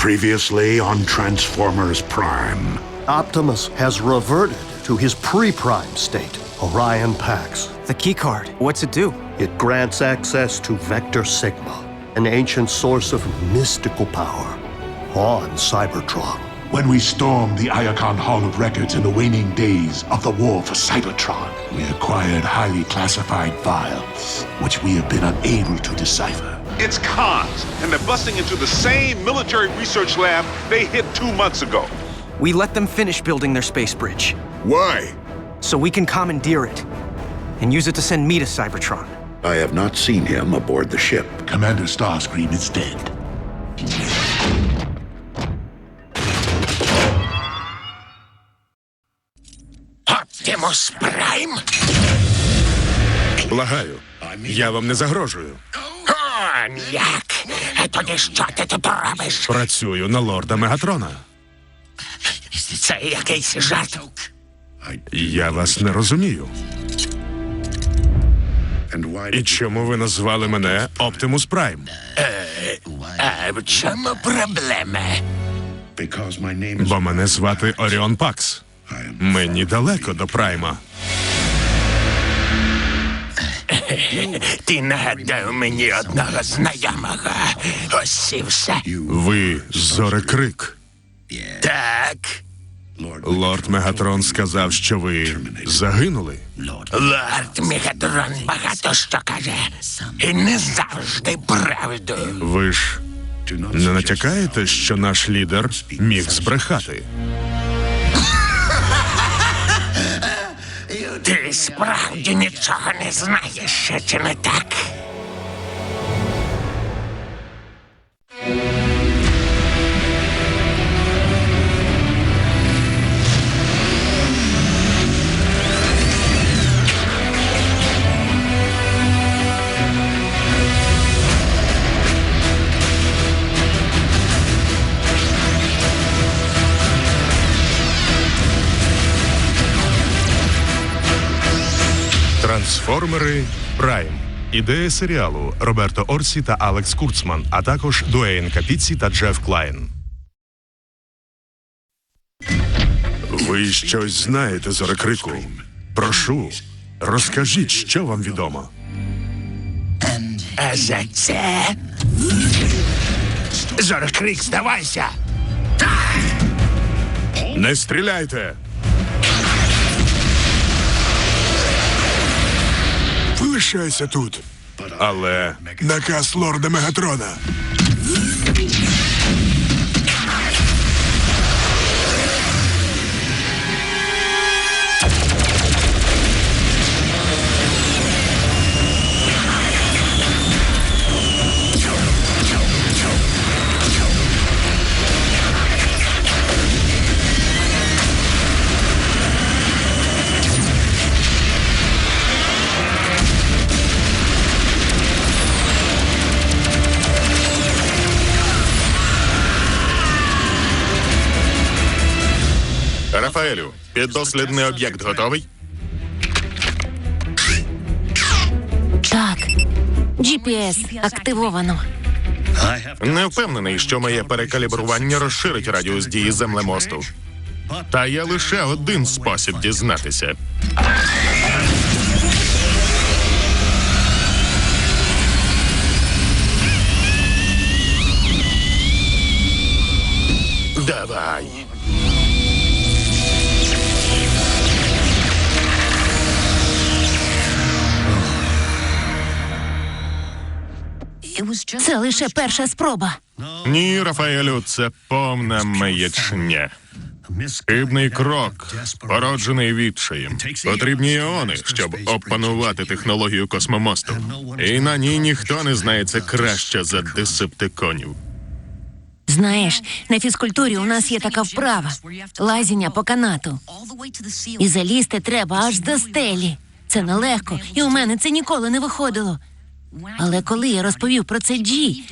Previously on Transformers Prime. Optimus has reverted to his pre-prime state, Orion Pax. The keycard. What's it do? It grants access to Vector Sigma, an ancient source of mystical power on Cybertron. When we stormed the Iacon Hall of Records in the waning days of the war for Cybertron, we acquired highly classified files, which we have been unable to decipher. It's cons, and they're busting into the same military research lab they hit two months ago. We let them finish building their space bridge, Why? so we can commandeer it and use it to send me to Cybertron. I have not seen him aboard the ship. Commander Starscream is dead. Оптимус Прайм? Благаю, я вам не загрожую. Як? Тоді що ти тут робиш? Працюю на лорда Мегатрона. Це якийсь жарт. Я вас не розумію. І чому ви назвали мене Оптимус Прайм? А в чому проблема? Бо мене звати Оріон Пакс. Мені далеко до Прайма. Ти нагадав мені одного знайомого. Ось і все. Ви Зорекрик. Так. Лорд Мегатрон сказав, що ви загинули. Лорд Мегатрон багато що каже. І не завжди правду. Ви ж не натякаєте, що наш лідер міг збрехати. Ти справді нічого не знаєш, чи не так? Трансформери Прайм. Ідея серіалу Роберто Орсі та Алекс Курцман, а також Дуейн Капіці та Джеф Клайн. Ви щось знаєте, Зорекрику? Прошу, розкажіть, що вам відомо. А за це. Зорокрик, здавайся! Не стріляйте! Лишайся тут. Але наказ лорда Мегатрона. Рафаелю, піддослідний об'єкт готовий? Так. GPS активовано. Не впевнений, що моє перекалібрування розширить радіус дії землемосту. Та є лише один спосіб дізнатися. Це лише перша спроба. Ні, Рафаелю, це повна маячня. Хибний крок, породжений відчаєм. Потрібні іони, щоб опанувати технологію космомосту. І на ній ніхто не знається краще за десептиконів. Знаєш, на фізкультурі у нас є така вправа лазіння по канату. І залізти треба аж до стелі. Це нелегко, і у мене це ніколи не виходило. Але коли я розповів про це Джі,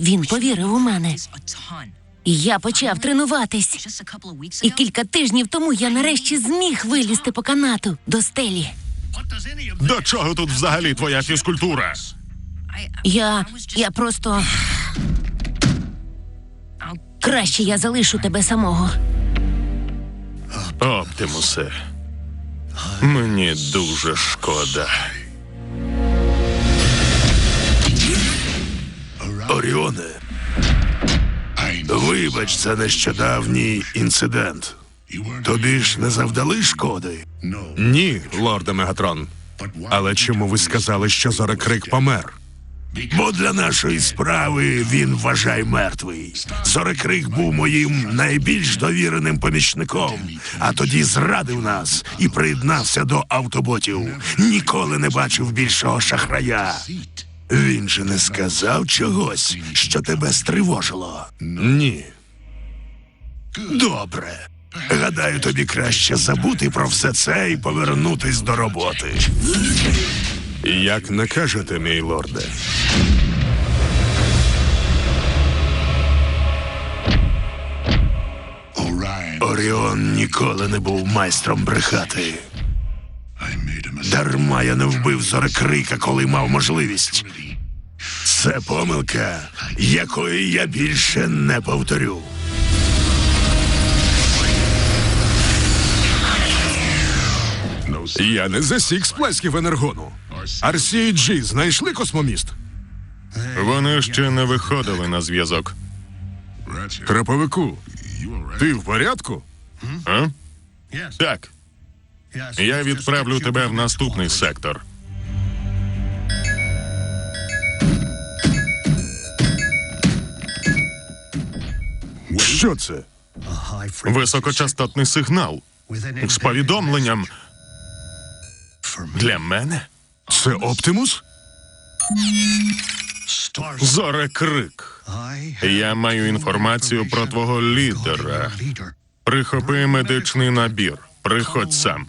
він повірив у мене. І я почав тренуватись. І кілька тижнів тому я нарешті зміг вилізти по канату до стелі. До чого тут взагалі твоя фізкультура? Я. я просто. Краще я залишу тебе самого. Оптимусе. Мені дуже шкода. Оріоне, вибач, це нещодавній інцидент. Тобі ж не завдали шкоди? Ні, лорде Мегатрон. Але чому ви сказали, що Зорекрик помер? Бо для нашої справи він вважай мертвий. Зорекрик був моїм найбільш довіреним помічником, а тоді зрадив нас і приєднався до автоботів. Ніколи не бачив більшого шахрая. Він же не сказав чогось, що тебе стривожило. Ні. Добре. Гадаю, тобі краще забути про все це і повернутись до роботи. Як накажете, мій лорде. Оріон ніколи не був майстром брехати. Дарма я не вбив зорекрика, коли мав можливість. Це помилка, якої я більше не повторю. Я не засік сплесків енергону. RCG знайшли космоміст? Вони ще не виходили на зв'язок. Краповику, ти в порядку? А? Так, я відправлю тебе в наступний сектор. Що це? Високочастотний сигнал з повідомленням для мене. Це Оптимус? Зорекрик. Я маю інформацію про твого лідера. Прихопи медичний набір. Приходь сам.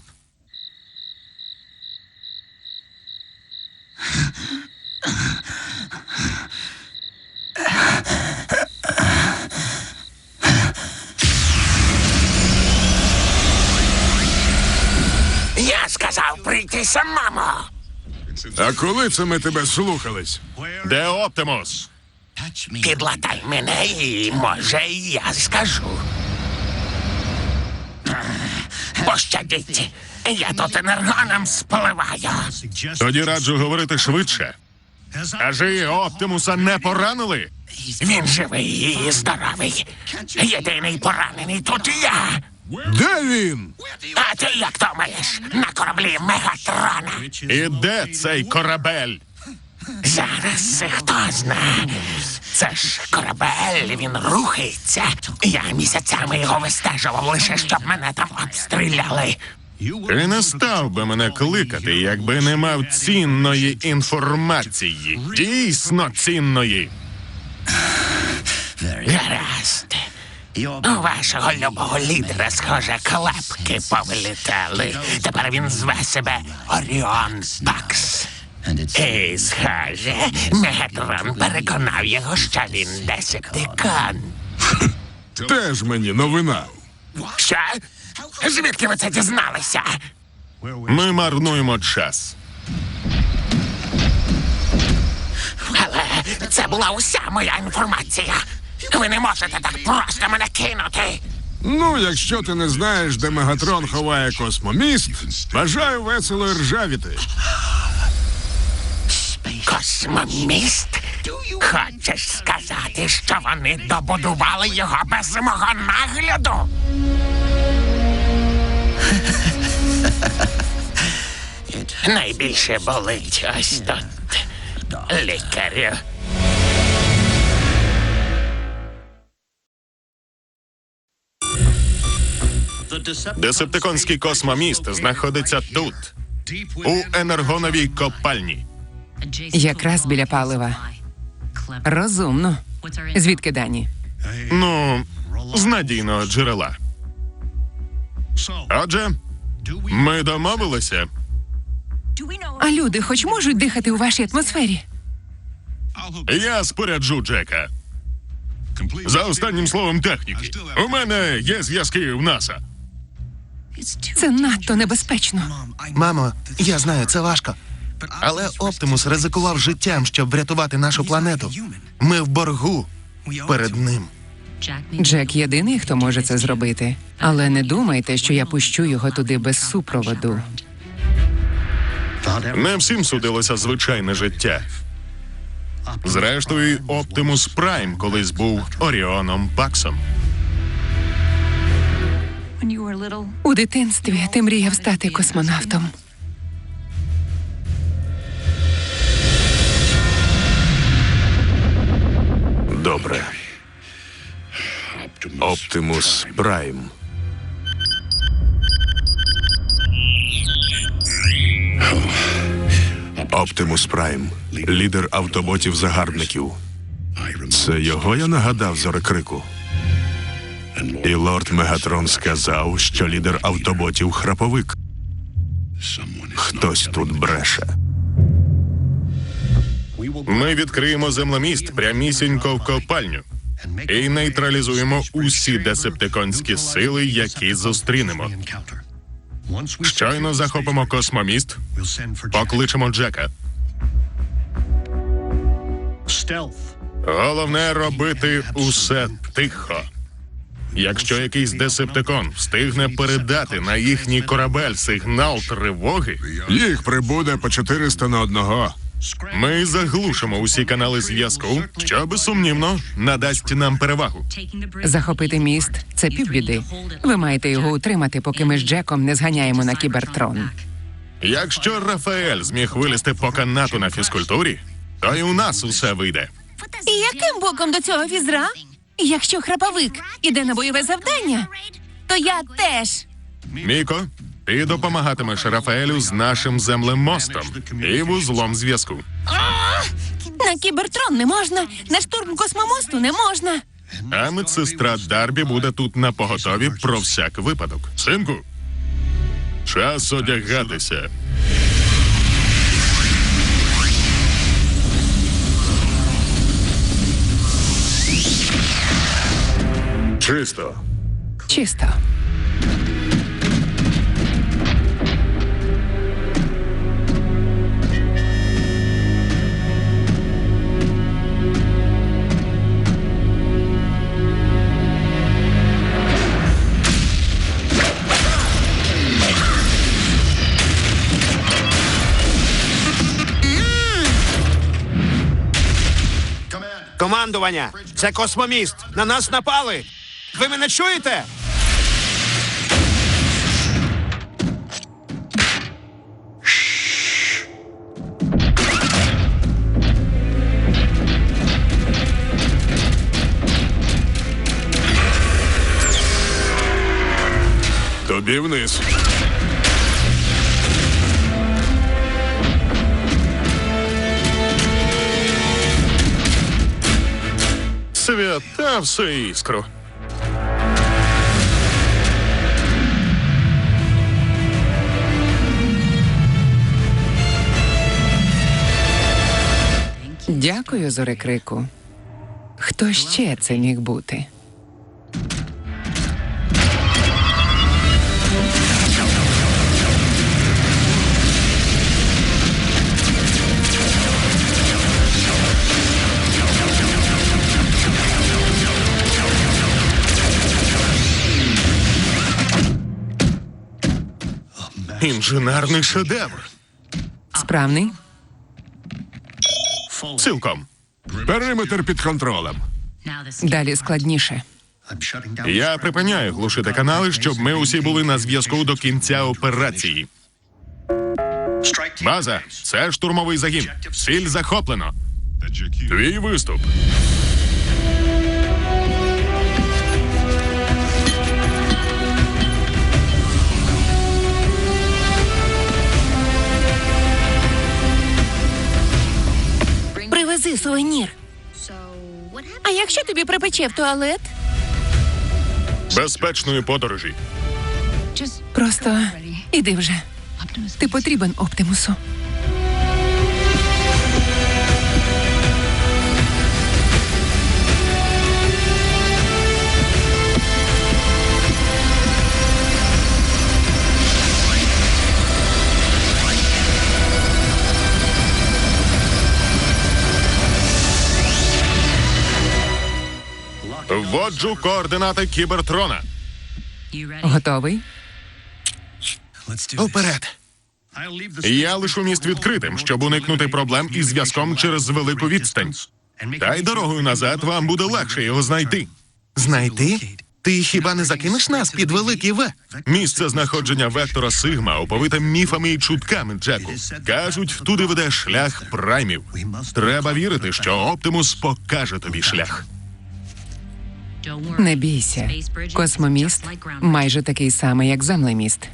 А коли це ми тебе слухались? Де Оптимус? Підлатай мене і, може, я скажу. Пощадіть, я тут енергоном спливаю. Тоді раджу говорити швидше. Кажи, Оптимуса не поранили? Він живий і здоровий. Єдиний поранений тут я. Де він? А ти як думаєш? На кораблі Мегатрона. І де цей корабель? Зараз хто знає. Це ж корабель, він рухається. Я місяцями його вистежував лише, щоб мене там обстріляли. Ти не став би мене кликати, якби не мав цінної інформації. Дійсно цінної. Гаразд. У вашого любого лідера, схоже, клепки повилітали. Тепер він зве себе Оріон Пакс. І, схоже, Мегатрон переконав його, що він десептикон. Теж мені новина. Що? Звідки ви це дізналися? Ми марнуємо час. Але це була уся моя інформація. Ви не можете так просто мене кинути. Ну, якщо ти не знаєш, де Мегатрон ховає космоміст, бажаю весело ржавіти. Космоміст? Хочеш сказати, що вони добудували його без мого нагляду? Найбільше болить ось тут. Лікарю. Десептиконський космоміст знаходиться тут, у енергоновій копальні. Якраз біля палива. Розумно. Звідки дані? Ну, з надійного джерела. Отже, ми домовилися. А люди хоч можуть дихати у вашій атмосфері? Я споряджу Джека. За останнім словом техніки. У мене є зв'язки в НАСА. Це надто небезпечно. Мамо, я знаю, це важко. Але Оптимус ризикував життям, щоб врятувати нашу планету. Ми в боргу перед ним. Джек єдиний, хто може це зробити. Але не думайте, що я пущу його туди без супроводу. Не всім судилося звичайне життя. Зрештою, Оптимус Прайм колись був Оріоном Паксом. У дитинстві ти мріяв стати космонавтом. Добре. Оптимус Прайм. Оптимус Прайм, лідер автоботів-загарбників. Це його я нагадав зорекрику. І лорд Мегатрон сказав, що лідер автоботів храповик. Хтось тут бреше. Ми відкриємо землеміст прямісінько в копальню і нейтралізуємо усі десептиконські сили, які зустрінемо. Щойно захопимо космоміст, покличемо Джека. Головне робити усе тихо. Якщо якийсь десептикон встигне передати на їхній корабель сигнал тривоги, Їх прибуде по 400 на одного. ми заглушимо усі канали зв'язку, що безсумнівно надасть нам перевагу. Захопити міст це півбіди. Ви маєте його утримати, поки ми з Джеком не зганяємо на кібертрон. Якщо Рафаель зміг вилізти по канату на фізкультурі, то і у нас усе вийде. І яким боком до цього фізра? Якщо храповик іде на бойове завдання, то я теж. Міко, ти допомагатимеш Рафаелю з нашим землемостом і вузлом зв'язку. На кібертрон не можна, на штурм космомосту не можна. А медсестра Дарбі буде тут на поготові про всяк випадок. Синку, час одягатися. Чисто. Чисто. Командування! Це космоміст! На нас напали! Ви мене чуєте? Тобі вниз. Свята все іскру. Дякую, зорекрику. Хто ще це міг бути? Інженерний шедевр. Справний? Цілком. Периметр під контролем. Далі складніше. Я припиняю глушити канали, щоб ми усі були на зв'язку до кінця операції. База, це штурмовий загін. Ціль захоплено. Твій виступ. Сувенір. А якщо тобі припече в туалет? Безпечної подорожі. Просто іди вже. Ти потрібен Оптимусу. Вводжу координати кібертрона. Готовий? Уперед. Я лишу міст відкритим, щоб уникнути проблем із зв'язком через велику відстань. Та й дорогою назад вам буде легше його знайти. Знайти? Ти хіба не закинеш нас під великий В? Місце знаходження вектора Сигма оповите міфами і чутками, Джеку. Кажуть, туди веде шлях праймів. Треба вірити, що Оптимус покаже тобі шлях. Не бійся. Космоміст майже такий самий, як землеміст.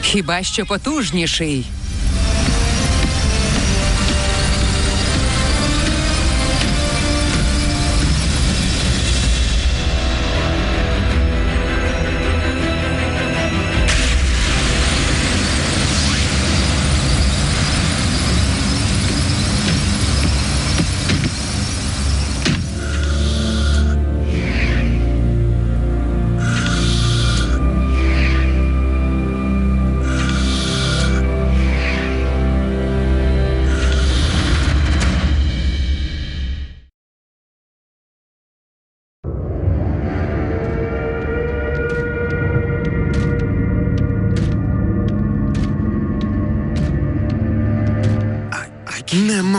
Хіба що потужніший.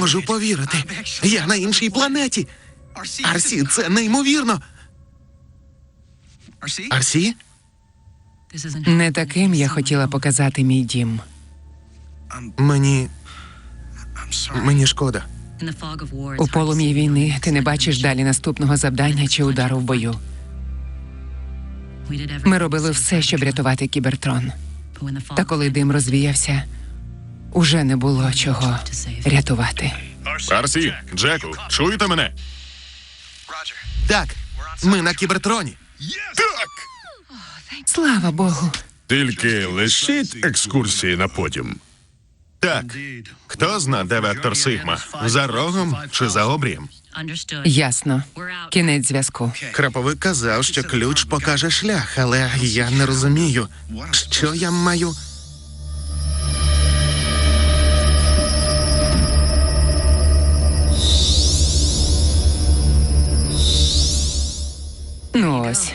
Можу повірити. Я на іншій планеті. Арсі, це неймовірно. Арсі? Не таким я хотіла показати мій дім. Мені. Мені шкода. У полум'ї війни ти не бачиш далі наступного завдання чи удару в бою. Ми робили все, щоб рятувати кібертрон. Та коли дим розвіявся, уже не було чого рятувати. Арсі, Джеку, чуєте мене? Так, ми на кібертроні. Так! Слава Богу. Тільки лишіть екскурсії на потім. Так. Хто зна, де вектор Сигма? За рогом чи за обрієм? Ясно. Кінець зв'язку. Краповик казав, що ключ покаже шлях, але я не розумію, що я маю. Ось.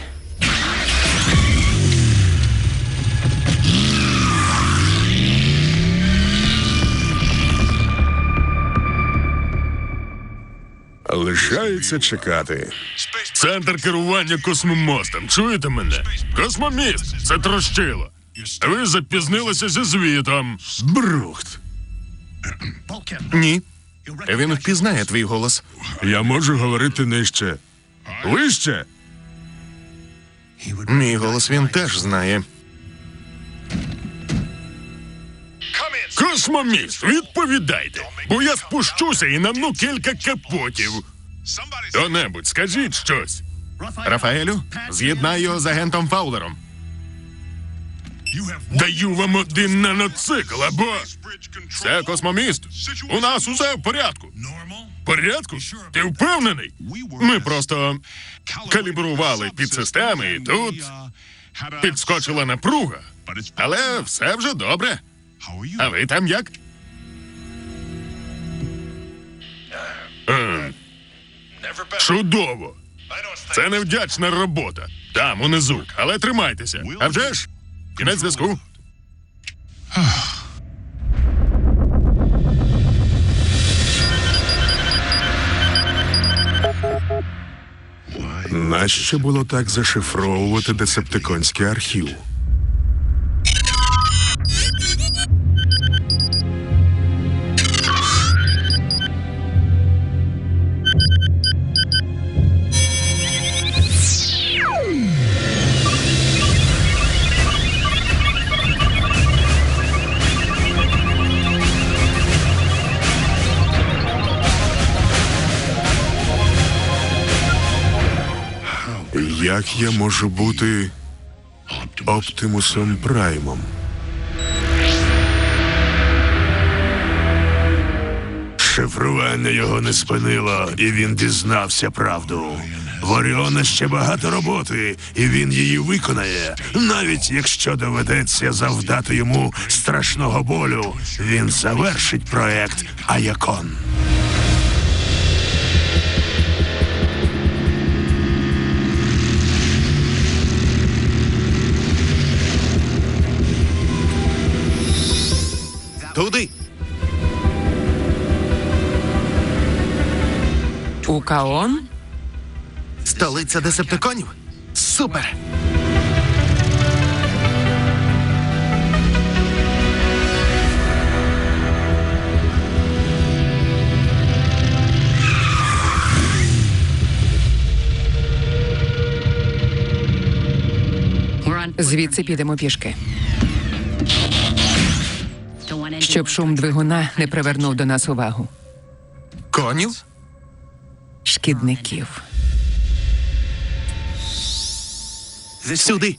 Лишається чекати. Центр керування космомостом. Чуєте мене? Космоміст, це трощило. Ви запізнилися зі звітом. Брухт. Ні. Він впізнає твій голос. Я можу говорити нижче. Вище. Мій голос він теж знає. Космоміст, відповідайте, бо я спущуся і намну кілька капотів. Хто-небудь, скажіть щось. Рафаелю, з'єднай його з агентом Фаулером. Даю вам один наноцикл, або це космоміст. У нас усе в порядку. Порядку? Ти впевнений? Ми просто калібрували підсистеми, і тут підскочила напруга. Але все вже добре. А ви там як? Ем, Чудово. Це невдячна робота. Там, унизу. Але тримайтеся. А вже ж? Кінець зв'язку. Нащо було так зашифровувати десептиконський архів? Як я можу бути Оптимусом Праймом? Шифрування його не спинило, і він дізнався правду. В Оріона ще багато роботи, і він її виконає. Навіть якщо доведеться завдати йому страшного болю, він завершить проект Аякон. Туди. Укаон? Столиця десептиконів? Супер! Звідси підемо пішки. Щоб шум двигуна не привернув до нас увагу. Конів? Шкідників. Сюди.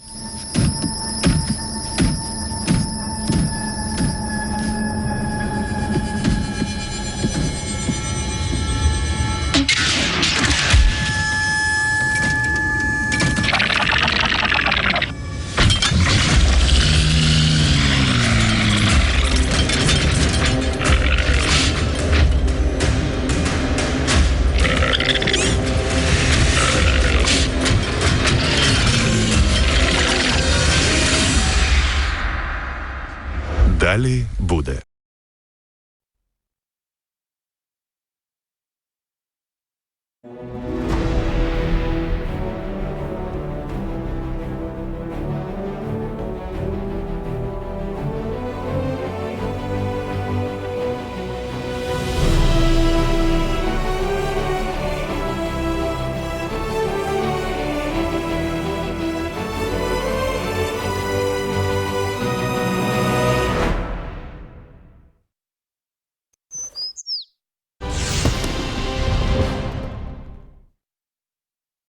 Далі буде. you